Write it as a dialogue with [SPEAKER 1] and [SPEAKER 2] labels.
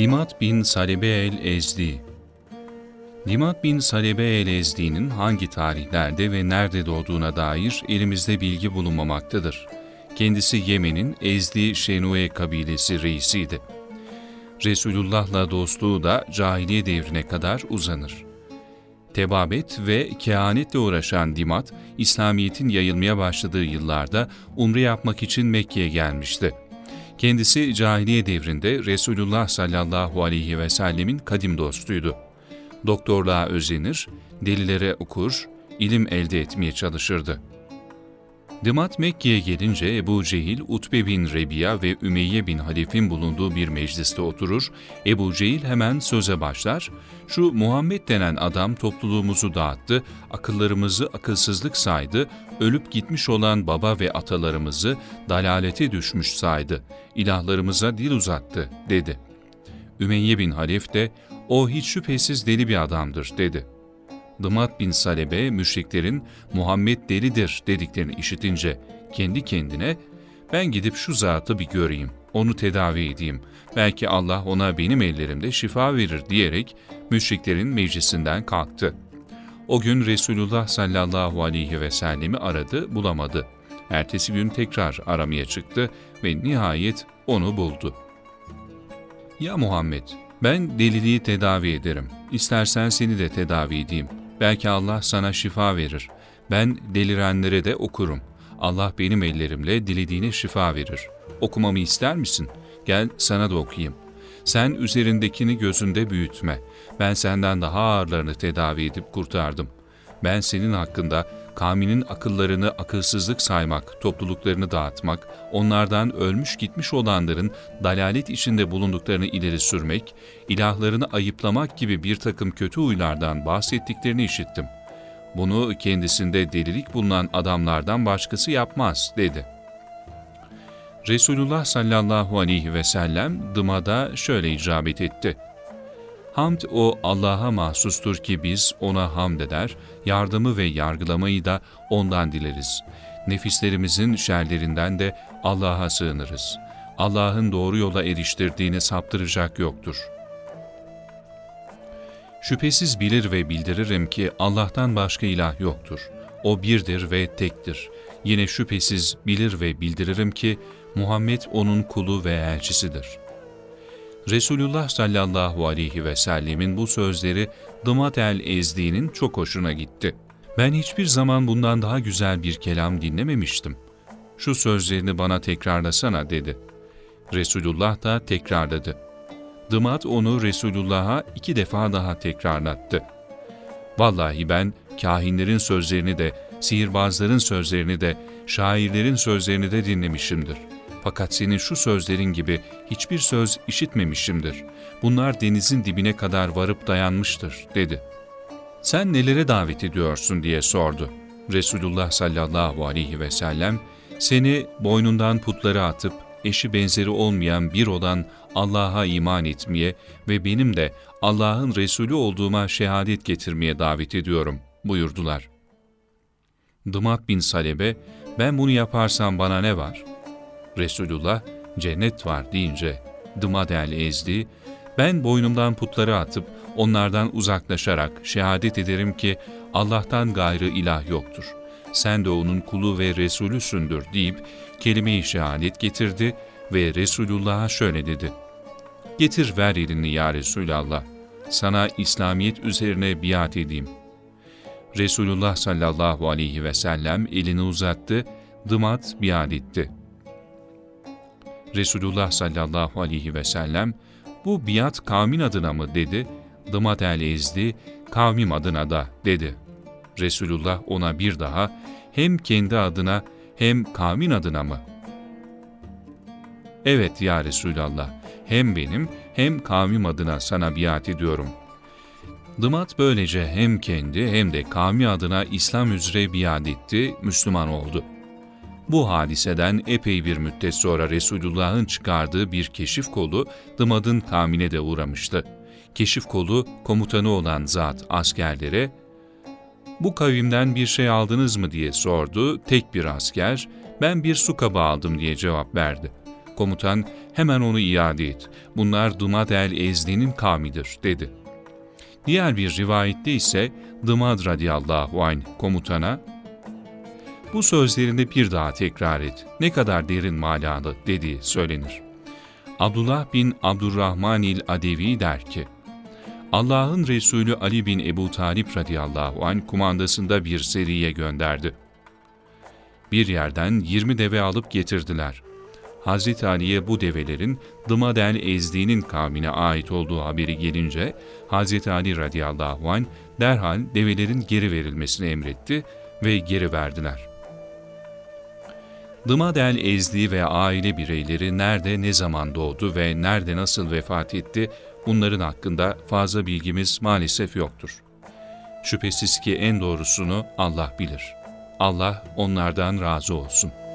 [SPEAKER 1] Dimat bin Salebe el-Ezdi Dimat bin Salebe el-Ezdi'nin hangi tarihlerde ve nerede doğduğuna dair elimizde bilgi bulunmamaktadır. Kendisi Yemen'in Ezdi Şenue kabilesi reisiydi. Resulullah'la dostluğu da cahiliye devrine kadar uzanır. Tebabet ve kehanetle uğraşan Dimat, İslamiyet'in yayılmaya başladığı yıllarda umre yapmak için Mekke'ye gelmişti. Kendisi cahiliye devrinde Resulullah sallallahu aleyhi ve sellemin kadim dostuydu. Doktorluğa özenir, delilere okur, ilim elde etmeye çalışırdı. Dımat Mekke'ye gelince Ebu Cehil, Utbe bin Rebiya ve Ümeyye bin Halif'in bulunduğu bir mecliste oturur, Ebu Cehil hemen söze başlar, şu Muhammed denen adam topluluğumuzu dağıttı, akıllarımızı akılsızlık saydı, ölüp gitmiş olan baba ve atalarımızı dalalete düşmüş saydı, ilahlarımıza dil uzattı, dedi. Ümeyye bin Halif de, o hiç şüphesiz deli bir adamdır, dedi.'' Dımat bin Salebe müşriklerin Muhammed delidir dediklerini işitince kendi kendine ben gidip şu zatı bir göreyim, onu tedavi edeyim. Belki Allah ona benim ellerimde şifa verir diyerek müşriklerin meclisinden kalktı. O gün Resulullah sallallahu aleyhi ve sellemi aradı, bulamadı. Ertesi gün tekrar aramaya çıktı ve nihayet onu buldu. Ya Muhammed, ben deliliği tedavi ederim. İstersen seni de tedavi edeyim. Belki Allah sana şifa verir. Ben delirenlere de okurum. Allah benim ellerimle dilediğine şifa verir. Okumamı ister misin? Gel sana da okuyayım. Sen üzerindekini gözünde büyütme. Ben senden daha ağırlarını tedavi edip kurtardım. Ben senin hakkında kavminin akıllarını akılsızlık saymak, topluluklarını dağıtmak, onlardan ölmüş gitmiş olanların dalalet içinde bulunduklarını ileri sürmek, ilahlarını ayıplamak gibi bir takım kötü huylardan bahsettiklerini işittim. Bunu kendisinde delilik bulunan adamlardan başkası yapmaz, dedi. Resulullah sallallahu aleyhi ve sellem dımada şöyle icabet etti. Hamd o Allah'a mahsustur ki biz ona hamd eder, yardımı ve yargılamayı da ondan dileriz. Nefislerimizin şerlerinden de Allah'a sığınırız. Allah'ın doğru yola eriştirdiğini saptıracak yoktur. Şüphesiz bilir ve bildiririm ki Allah'tan başka ilah yoktur. O birdir ve tektir. Yine şüphesiz bilir ve bildiririm ki Muhammed onun kulu ve elçisidir.'' Resulullah sallallahu aleyhi ve sellemin bu sözleri Dımat el-Ezdi'nin çok hoşuna gitti. Ben hiçbir zaman bundan daha güzel bir kelam dinlememiştim. Şu sözlerini bana tekrarlasana dedi. Resulullah da tekrarladı. Dımat onu Resulullah'a iki defa daha tekrarlattı. Vallahi ben kahinlerin sözlerini de, sihirbazların sözlerini de, şairlerin sözlerini de dinlemişimdir.'' Fakat senin şu sözlerin gibi hiçbir söz işitmemişimdir. Bunlar denizin dibine kadar varıp dayanmıştır, dedi. Sen nelere davet ediyorsun diye sordu. Resulullah sallallahu aleyhi ve sellem, seni boynundan putları atıp eşi benzeri olmayan bir olan Allah'a iman etmeye ve benim de Allah'ın Resulü olduğuma şehadet getirmeye davet ediyorum buyurdular. Dımat bin Salebe, ben bunu yaparsam bana ne var? Resulullah cennet var deyince Dımadel ezdi, ben boynumdan putları atıp onlardan uzaklaşarak şehadet ederim ki Allah'tan gayrı ilah yoktur. Sen de onun kulu ve Resulüsündür deyip kelime-i şehadet getirdi ve Resulullah'a şöyle dedi. Getir ver elini ya Resulallah. Sana İslamiyet üzerine biat edeyim. Resulullah sallallahu aleyhi ve sellem elini uzattı, dımat biat etti.'' Resulullah sallallahu aleyhi ve sellem bu biat kavmin adına mı dedi. Dımat el ezdi, kavmim adına da dedi. Resulullah ona bir daha hem kendi adına hem kavmin adına mı? Evet ya Resulallah, hem benim hem kavmim adına sana biat ediyorum. Dımat böylece hem kendi hem de kavmi adına İslam üzere biat etti, Müslüman oldu.'' Bu hadiseden epey bir müddet sonra Resulullah'ın çıkardığı bir keşif kolu Dımad'ın kavmine de uğramıştı. Keşif kolu komutanı olan zat askerlere ''Bu kavimden bir şey aldınız mı?'' diye sordu. Tek bir asker ''Ben bir su kabı aldım.'' diye cevap verdi. Komutan hemen onu iade et. Bunlar Dımad el-Ezdi'nin kavmidir dedi. Diğer bir rivayette ise Dımad radıyallahu anh komutana bu sözlerini bir daha tekrar et. Ne kadar derin manalı dediği söylenir. Abdullah bin Abdurrahman il Adevi der ki, Allah'ın Resulü Ali bin Ebu Talip radıyallahu anh kumandasında bir seriye gönderdi. Bir yerden 20 deve alıp getirdiler. Hazreti Ali'ye bu develerin Dımadel Ezdi'nin kavmine ait olduğu haberi gelince Hazreti Ali radıyallahu anh derhal develerin geri verilmesini emretti ve geri verdiler. Dımadel Ezdi ve aile bireyleri nerede ne zaman doğdu ve nerede nasıl vefat etti bunların hakkında fazla bilgimiz maalesef yoktur. Şüphesiz ki en doğrusunu Allah bilir. Allah onlardan razı olsun.''